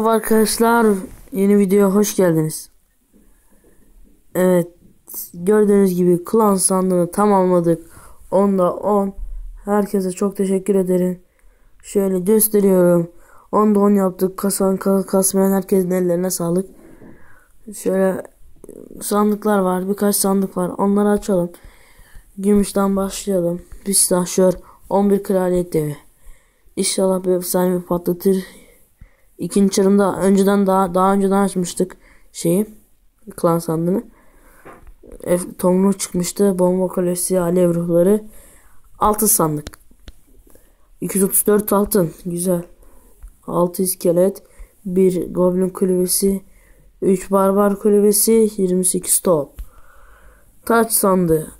Merhaba arkadaşlar yeni videoya hoş geldiniz. Evet gördüğünüz gibi klan sandığını tamamladık. Onda 10. Herkese çok teşekkür ederim. Şöyle gösteriyorum. Onda 10 yaptık. Kasan kas- kasmayan herkesin ellerine sağlık. Şöyle sandıklar var. Birkaç sandık var. Onları açalım. Gümüşten başlayalım. Bir silahşör 11 kraliyet devi. İnşallah bir efsane bir patlatır. İkinci çarımda önceden daha daha önceden açmıştık şeyi klan sandığını. F, Tomru çıkmıştı. Bomba kalesi, alev ruhları. Altı sandık. 234 altın. Güzel. 6 iskelet. 1 goblin kulübesi. 3 barbar kulübesi. 28 top. Taç sandığı.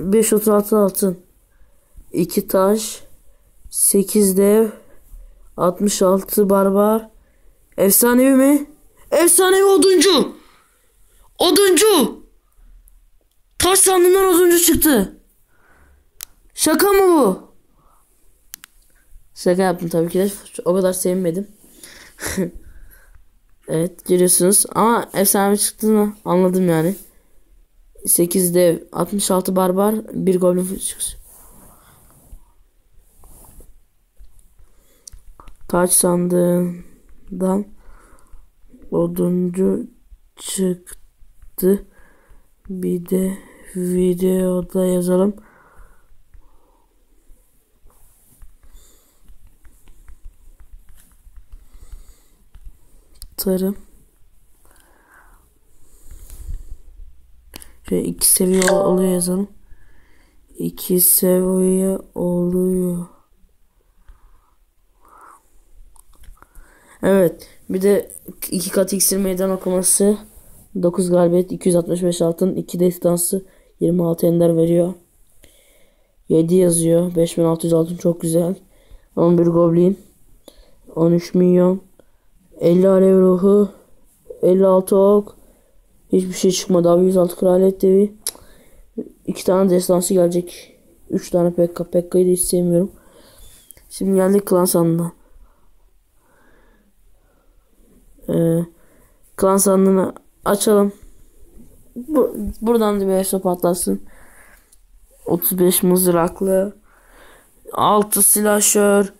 536 altın. 2 taş. 8 dev. 66 barbar. Efsanevi mi? Efsanevi oduncu. Oduncu. Taş sandığından oduncu çıktı. Şaka mı bu? Şaka yaptım tabii ki de. O kadar sevmedim. evet görüyorsunuz. Ama efsanevi çıktığını anladım yani. 8 dev, 66 barbar, 1 goblin çıksın. Taç sandığından oduncu çıktı. Bir de videoda yazalım. Tarım. Şöyle iki seviye oluyor yazalım. İki seviye oluyor. Evet. Bir de iki kat iksir meydan okuması. 9 galibiyet 265 altın 2 destansı 26 ender veriyor. 7 yazıyor. 5600 altın çok güzel. 11 goblin. 13 milyon. 50 alev ruhu. 56 ok. Hiçbir şey çıkmadı abi. 106 kraliyet devi. 2 tane destansı gelecek. 3 tane Pekka. Pekka'yı da hiç sevmiyorum. Şimdi geldik klan sandığına. Ee, klan sandığını açalım. Bu, buradan da bir eşya patlasın. 35 mızraklı. 6 silahşör.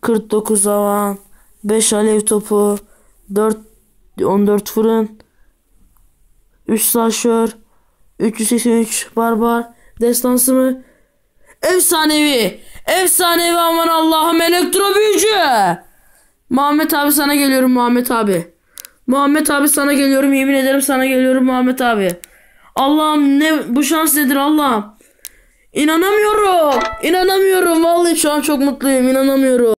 49 havan. 5 alev topu. 4 14 fırın. 3 silahşör. 383 barbar. Destansı mı? Efsanevi. Efsanevi aman Allah'ım elektro büyücü. Muhammed abi sana geliyorum Muhammed abi. Muhammed abi sana geliyorum yemin ederim sana geliyorum Muhammed abi. Allah'ım ne bu şans nedir Allah'ım. İnanamıyorum. İnanamıyorum vallahi şu an çok mutluyum inanamıyorum.